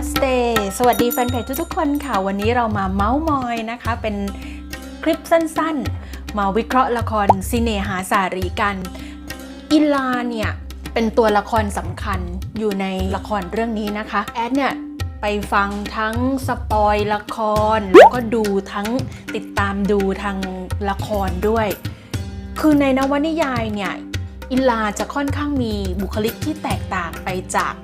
มาสเตสวัสดีแฟนเพจทุกๆคนค่ะ วันนี้เรามาเมาส์มอยนะคะ เป็นคลิปสั้นๆ มาวิเคราะห์ละครซิเนหาสารีกัน อิลาเนี่ย เป็นตัวละครสำคัญอยู่ในละครเรื่องนี้นะคะ แอดเนี่ย ไปฟังทั้งสปอยละคร แล้วก็ดูทั้งติดตามดูทางละครด้วย คือในนวนิยายเนี่ย อิลาจะค่อนข้างมีบุคลิกที่แตกต่างไปจาก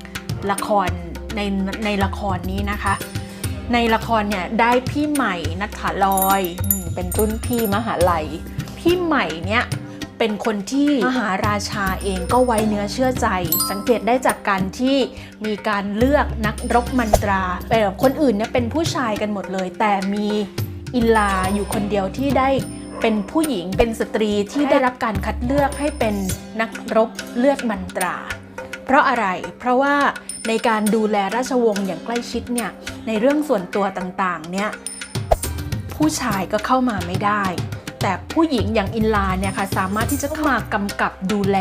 ละคร ในในละครนี้นะคะ ในละครเนี่ยได้พี่ใหม่นัทธาลอยอืมเป็นรุ่นพี่มหาลัย พี่ใหม่เนี่ยเป็นคนที่มหาราชาเองก็ไว้เนื้อเชื่อใจ สังเกตได้จากการที่มีการเลือกนักรบมันตราแต่คนอื่นเนี่ยเป็นผู้ชายกันหมดเลย แต่มีอิลาอยู่คนเดียวที่ได้เป็นผู้หญิงเป็นสตรีที่ได้รับการคัดเลือกให้เป็นนักรบเลือดมันตรา เพราะอะไรเพราะว่า ในการดูแลราชวงศ์อย่างใกล้ชิดเนี่ยในเรื่องส่วนตัวต่างๆเนี่ยผู้ชายก็เข้ามาไม่ได้ แต่ผู้หญิงอย่างอินลาเนี่ยค่ะสามารถที่จะเข้ามากำกับดูแล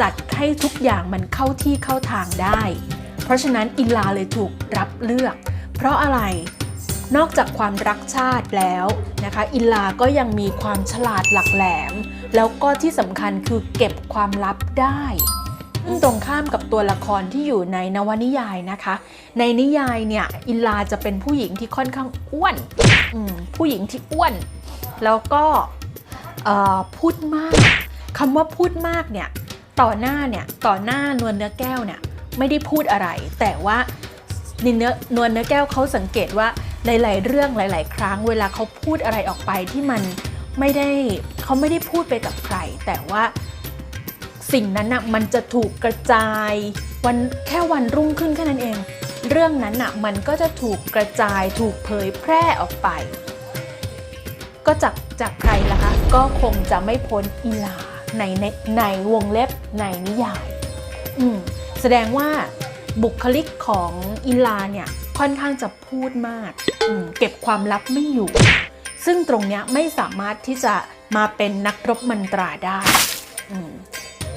จัดให้ทุกอย่างมันเข้าที่เข้าทางได้ เพราะฉะนั้นอินลาเลยถูกรับเลือก เพราะอะไรนอกจากความรักชาติแล้วนะคะ อินลาก็ยังมีความฉลาดหลักแหลม แล้วก็ที่สำคัญคือเก็บความลับได้ ซึ่งตรงข้ามกับตัวละครที่อยู่ในนวนิยายนะคะ ในนิยายเนี่ยอินลาจะเป็นผู้หญิงที่ค่อนข้างอ้วนผู้หญิงที่อ้วน แล้วก็พูดมากคำว่าพูดมากเนี่ยต่อหน้าเนี่ยต่อหน้านวลเนื้อแก้วเนี่ยไม่ได้พูดอะไร แต่ว่านิเนื้อนวลเนื้อแก้วเขาสังเกตว่าหลาย ๆ เรื่องหลาย ๆ ครั้ง เวลาเขาพูดอะไรออกไปที่มันไม่ได้เขาไม่ได้พูดไปกับใคร แต่ว่า สิ่งนั้นน่ะมันจะถูกกระจายวันแค่วันรุ่งขึ้นแค่นั้นเอง เรื่องนั้นน่ะมันก็จะถูกกระจายถูกเผยแพร่ออกไป ก็จากจากใครล่ะคะ ก็คงจะไม่พ้นอีลาในในในวงเล็บในนิยาย อืมแสดงว่าบุคลิกของอีลาเนี่ยค่อนข้างจะพูดมากอืมเก็บความลับไม่อยู่ ซึ่งตรงเนี้ยไม่สามารถที่จะมาเป็นนักรบมันตราได้อืม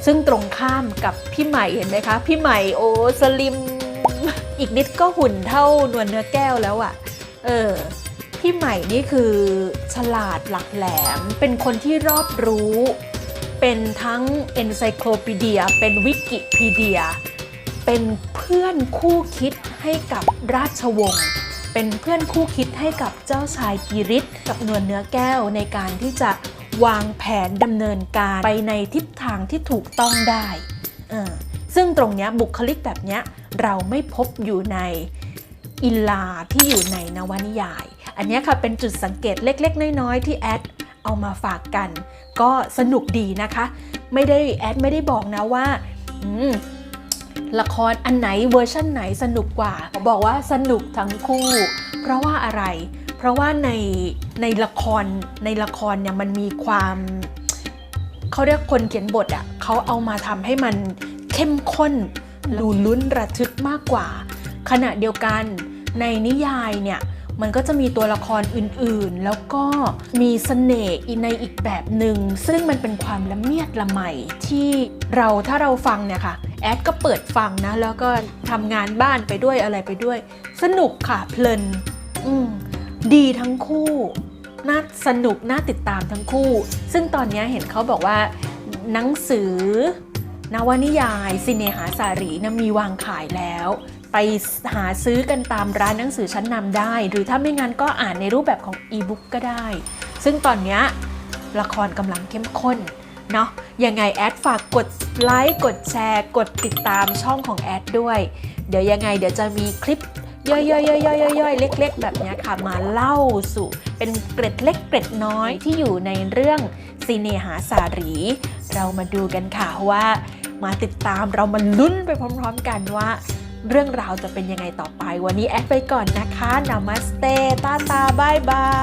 ซึ่งตรงข้ามกับพี่ใหม่เห็นไหมคะ พี่ใหม่โอ้สลิม อีกนิดก็หุ่นเท่านวลเนื้อแก้วแล้วอะ่ะ เออ พี่ใหม่นี่คือฉลาดหลักแหลม เป็นคนที่รอบรู้ เป็นทั้ง encyclopedia เป็นวิกิพีเดีย เป็นเพื่อนคู่คิดให้กับราชวงศ์เป็นเพื่อนคู่คิดให้กับเจ้าชายกิริตกับนวลเนื้อแก้วในการที่จะ วางแผนดำเนินการไปในทิศทางที่ถูกต้องได้ซึ่งตรงนี้บุคลิกแบบนี้เราไม่พบอยู่ในอิลาที่อยู่ในนวนิยาย อันนี้ค่ะเป็นจุดสังเกตเล็ก ๆ น้อย ๆ ที่แอดเอามาฝากกัน ก็สนุกดีนะคะ ไม่ได้แอดไม่ได้บอกนะว่าละครอันไหนเวอร์ชั่นไหนสนุกกว่า บอกว่าสนุกทั้งคู่ เพราะว่าอะไร เพราะว่าในในละครในละครเนี่ยมันมีความเขาเรียกคนเขียนบทอะ่ะเขาเอามาทำให้มันเข้มข้นดูลุ้นระทึกมากกว่า ขณะเดียวกันในนิยายเนี่ยมันก็จะมีตัวละครอื่นๆ แล้วก็มีเสน่ห์ในอีกแบบหนึ่งซึ่งมันเป็นความละเมียดละไมที่เราถ้าเราฟังเนี่ยค่ะแอดก็เปิดฟังนะ แล้วก็ทำงานบ้านไปด้วยอะไรไปด้วย สนุกค่ะเพลิน อืม ดีทั้งคู่ น่าสนุก น่าติดตามทั้งคู่ ซึ่งตอนนี้เห็นเขาบอกว่า หนังสือนวนิยายซิเนหาสารีนะมีวางขายแล้ว ไปหาซื้อกันตามร้านหนังสือชั้นนำได้ หรือถ้าไม่งั้นก็อ่านในรูปแบบของอีบุ๊กก็ได้ ซึ่งตอนนี้ละครกำลังเข้มข้นเนาะยังไงแอดฝากกดไลค์กดแชร์ กดติดตามช่องของแอดด้วย เดี๋ยวยังไงเดี๋ยวจะมีคลิป ย่อยๆๆๆๆเล็ก ๆ แบบนี้ค่ะ มาเล่าสู่ เป็นเกร็ดเล็กเกร็ดน้อยที่อยู่ในเรื่องซีเนหาสารี เรามาดูกันค่ะว่ามาติดตามเรามาลุ้นไปพร้อมๆกันว่า เรื่องราวจะเป็นยังไงต่อไป วันนี้แอดไปก่อนนะคะนามัสเตตาตาบายบาย